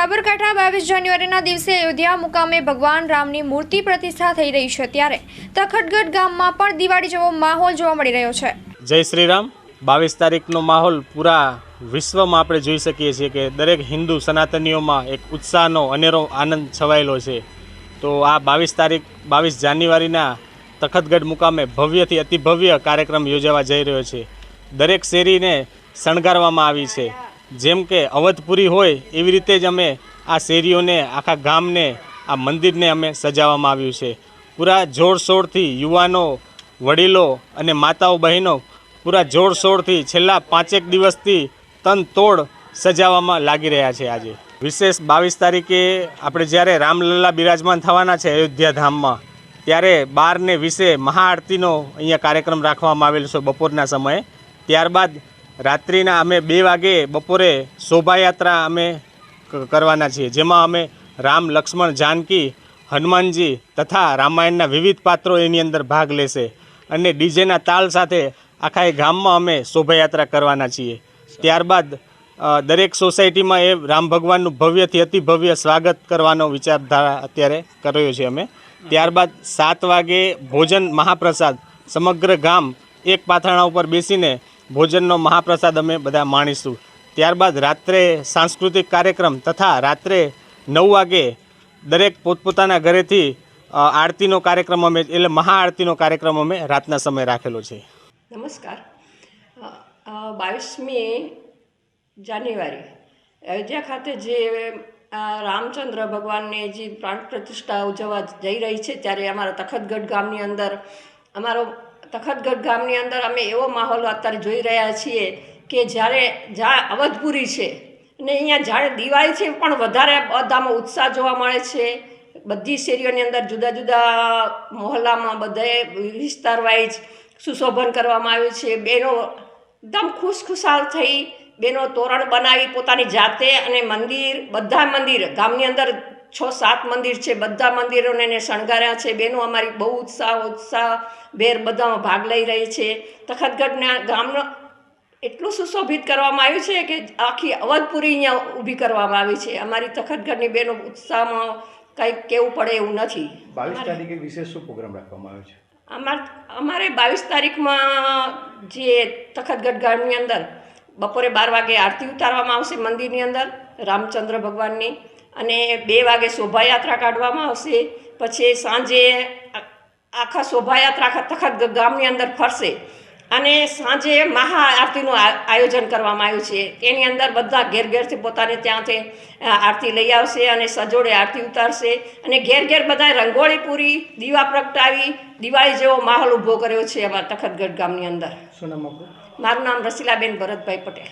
સાબરકાંઠા બાવીસ જાન્યુઆરીના દિવસે અયોધ્યા મુકામે ભગવાન રામની મૂર્તિ પ્રતિષ્ઠા થઈ રહી છે ત્યારે તખતગઢ ગામમાં પણ દિવાળી જેવો માહોલ જોવા મળી રહ્યો છે. જય શ્રી રામ બાવીસ તારીખનો માહોલ પૂરા વિશ્વમાં આપણે જોઈ શકીએ છીએ કે દરેક હિન્દુ સનાતનીઓમાં એક ઉત્સાહનો, અનેરો આનંદ છવાયેલો છે. તો આ બાવીસ તારીખ, બાવીસ જાન્યુઆરીના તખતગઢ મુકામે ભવ્યથી અતિભવ્ય કાર્યક્રમ યોજાવા જઈ રહ્યો છે. દરેક શેરીને શણગારવામાં આવી છે. જેમ કે અવધપુરી હોય, એવી રીતે જ અમે આ શેરીઓને, આખા ગામને, આ મંદિરને અમે સજાવવામાં આવ્યું છે. પૂરા જોરશોરથી યુવાનો, વડીલો અને માતાઓ, બહેનો પૂરા જોરશોરથી છેલ્લા પાંચેક દિવસથી તન તોડ સજાવવામાં લાગી રહ્યા છે આજે. વિશેષ બાવીસ તારીખે આપણે જ્યારે રામલલ્લા બિરાજમાન થવાના છે અયોધ્યા ધામમાં, ત્યારે બાર ને વીસે મહાઆરતીનો અહીંયા કાર્યક્રમ રાખવામાં આવેલો છે બપોરના સમયે. ત્યારબાદ રાત્રિના અમે બે વાગે બપોરે શોભાયાત્રા અમે કરવાના છીએ. જેમાં અમે રામ લક્ષ્મણ જાનકી, હનુમાનજી તથા રામાયણના વિવિધ પાત્રો એની અંદર ભાગ લેશે અને ડીજેના તાલ સાથે આખા એ ગામમાં અમે શોભાયાત્રા કરવાના છીએ. ત્યારબાદ દરેક સોસાયટીમાં એ રામ ભગવાનનું ભવ્યથી અતિ ભવ્ય સ્વાગત કરવાનો વિચારધારા અત્યારે કર્યો છે અમે. ત્યારબાદ સાત વાગે ભોજન મહાપ્રસાદ, સમગ્ર ગામ એક પાથરણા ઉપર બેસીને ભોજનનો મહાપ્રસાદ અમે બધા માણીશું. ત્યારબાદ રાત્રે સાંસ્કૃતિક કાર્યક્રમ તથા રાત્રે નવ વાગે દરેક પોતપોતાના ઘરેથી આરતીનો કાર્યક્રમ અમે, એટલે મહાઆરતીનો કાર્યક્રમ અમે રાતના સમયે રાખેલો છે. નમસ્કાર. બાવીસમી જાન્યુઆરી. અયોધ્યા ખાતે જે રામચંદ્ર ભગવાનને જે પ્રાણ પ્રતિષ્ઠા ઉજવવા જઈ રહી છે, ત્યારે અમારા તખતગઢ ગામની અંદર અમારો તખતગઢ ગામની અંદર અમે એવો માહોલ અત્યારે જોઈ રહ્યા છીએ કે જ્યારે જ્યાં અવધપુરી છે અને અહીંયા જાણે દિવાળી છે પણ વધારે બધામાં ઉત્સાહ જોવા મળે છે. બધી શેરીઓની અંદર જુદા જુદા મોહલ્લામાં બધાએ વિસ્તાર વાઇઝ સુશોભન કરવામાં આવ્યું છે. બેનો એકદમ ખુશખુશાલ થઈ, બેનો તોરણ બનાવી પોતાની જાતે અને મંદિર, બધા મંદિર ગામની અંદર છ સાત મંદિર છે બધા મંદિરોને એને શણગાર્યા છે. બેનો અમારી બહુ ઉત્સાહ ઉત્સાહ ભેર બધામાં ભાગ લઈ રહી છે. તખતગઢના ગામનો એટલું સુશોભિત કરવામાં આવ્યું છે કે આખી અવધપુરી અહીંયા ઊભી કરવામાં આવી છે. અમારી તખતગઢની બેનો ઉત્સાહમાં કંઈક કેવું પડે એવું નથી. બાવીસ તારીખે વિશેષ શું પ્રોગ્રામ રાખવામાં આવ્યો છે? અમાર અમારે બાવીસ તારીખમાં જે તખતગઢ ગામની અંદર બપોરે બાર વાગે આરતી ઉતારવામાં આવશે મંદિરની અંદર. રામચંદ્ર ભગવાનની. અને બે વાગે શોભાયાત્રા કાઢવામાં આવશે. પછી સાંજે આખા શોભાયાત્રા આખા તખત ગામની અંદર ફરશે. અને સાંજે મહાઆરતીનું આયોજન કરવામાં આવ્યું છે. એની અંદર બધા ઘેર ઘેરથી પોતાને ત્યાંથી આરતી લઈ આવશે અને સજોડે આરતી ઉતારશે. અને ઘેર ઘેર બધાએ રંગોળી પૂરી દીવા પ્રગટાવી દિવાળી જેવો માહોલ ઊભો કર્યો છે અમારા તખતગઢ ગામની અંદર. શું નામ મારું નામ રસીલાબેન ભરતભાઈ પટેલ.